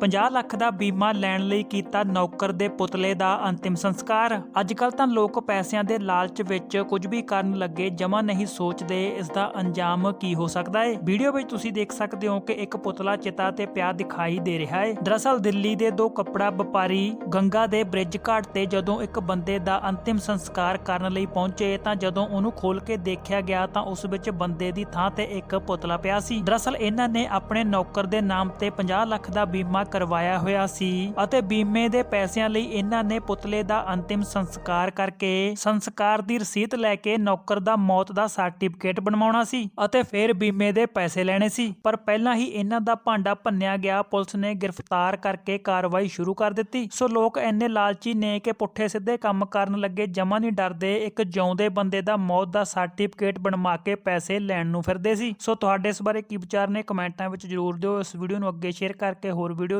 50 ਲੱਖ ਦਾ ਬੀਮਾ ਲੈਣ ਲਈ ਕੀਤਾ ਨੌਕਰ ਦੇ ਪੁਤਲੇ ਦਾ ਅੰਤਿਮ ਸੰਸਕਾਰ। ਅੱਜ ਕੱਲ ਤਾਂ ਲੋਕ ਪੈਸਿਆਂ ਦੇ ਲਾਲਚ ਵਿੱਚ ਕੁਝ ਵੀ ਕਰਨ ਲੱਗੇ ਜਮਾ ਨਹੀਂ ਸੋਚਦੇ ਇਸ ਦਾ ਅੰਜਾਮ ਕੀ ਹੋ ਸਕਦਾ ਹੈ ਵੀਡੀਓ ਵਿੱਚ ਤੁਸੀਂ ਦੇਖ ਸਕਦੇ ਹੋ ਕਿ ਇੱਕ ਪੁਤਲਾ ਚਿਤਾ ਤੇ ਪਿਆ ਦਿਖਾਈ ਦੇ ਰਿਹਾ ਹੈ ਦਰਅਸਲ ਦਿੱਲੀ ਦੇ ਦੋ ਕੱਪੜਾ ਵਪਾਰੀ ਗੰਗਾ ਦੇ ਬ੍ਰਿਜ ਘਾਟ ਤੇ ਜਦੋਂ ਇੱਕ ਬੰਦੇ ਦਾ ਅੰਤਿਮ ਸੰਸਕਾਰ ਕਰਨ ਲਈ ਪਹੁੰਚੇ ਤਾਂ ਜਦੋਂ ਉਹਨੂੰ ਖੋਲ ਕੇ ਦੇਖਿਆ ਗਿਆ ਤਾਂ ਉਸ ਵਿੱਚ ਬੰਦੇ ਦੀ ਥਾਂ ਤੇ ਇੱਕ ਪੁਤਲਾ ਪਿਆ ਸੀ। ਦਰਅਸਲ ਇਹਨਾਂ ਨੇ ਆਪਣੇ ਨੌਕਰ ਦੇ ਨਾਮ ਤੇ 50 ਲੱਖ ਦਾ ਬੀਮਾ ਕਰਵਾਇਆ ਹੋਇਆ ਸੀ ਅਤੇ ਬੀਮੇ ਦੇ ਪੈਸਿਆਂ ਲਈ ਇਹਨਾਂ ਨੇ ਪੁਤਲੇ ਦਾ ਅੰਤਿਮ ਸੰਸਕਾਰ ਕਰਕੇ ਸੰਸਕਾਰ ਦੀ ਰਸੀਦ ਲੈ ਕੇ ਨੌਕਰ ਦਾ ਮੌਤ ਦਾ ਸਰਟੀਫਿਕੇਟ ਬਣਵਾਉਣਾ ਸੀ ਅਤੇ ਫਿਰ ਬੀਮੇ ਦੇ ਪੈਸੇ ਲੈਣੇ ਸੀ। ਪਰ ਪਹਿਲਾਂ ਹੀ ਇਹਨਾਂ ਦਾ ਭਾਂਡਾ ਭੰਨਿਆ ਗਿਆ। ਪੁਲਿਸ ਨੇ ਗ੍ਰਿਫਤਾਰ ਕਰਕੇ ਕਾਰਵਾਈ ਸ਼ੁਰੂ ਕਰ ਦਿੱਤੀ। ਸੋ ਲੋਕ ਇੰਨੇ ਲਾਲਚੀ ਨੇ ਕਿ ਪੁੱਠੇ ਸਿੱਧੇ ਕੰਮ ਕਰਨ ਲੱਗੇ, ਜਮਾ ਨਹੀਂ ਡਰਦੇ, ਇੱਕ ਜਿਉਂਦੇ ਬੰਦੇ ਦਾ ਮੌਤ ਦਾ ਸਰਟੀਫਿਕੇਟ ਬਣਵਾ ਕੇ ਪੈਸੇ ਲੈਣ ਨੂੰ ਫਿਰਦੇ ਸੀ। ਸੋ ਤੁਹਾਡੇ ਇਸ ਬਾਰੇ ਕੀ ਵਿਚਾਰ ਨੇ ਕਮੈਂਟਾਂ ਵਿੱਚ ਜਰੂਰ ਦਿਓ। ਇਸ ਵੀਡੀਓ ਨੂੰ ਅੱਗੇ ਸ਼ੇਅਰ ਕਰਕੇ ਹੋਰ ਵੀਡੀਓ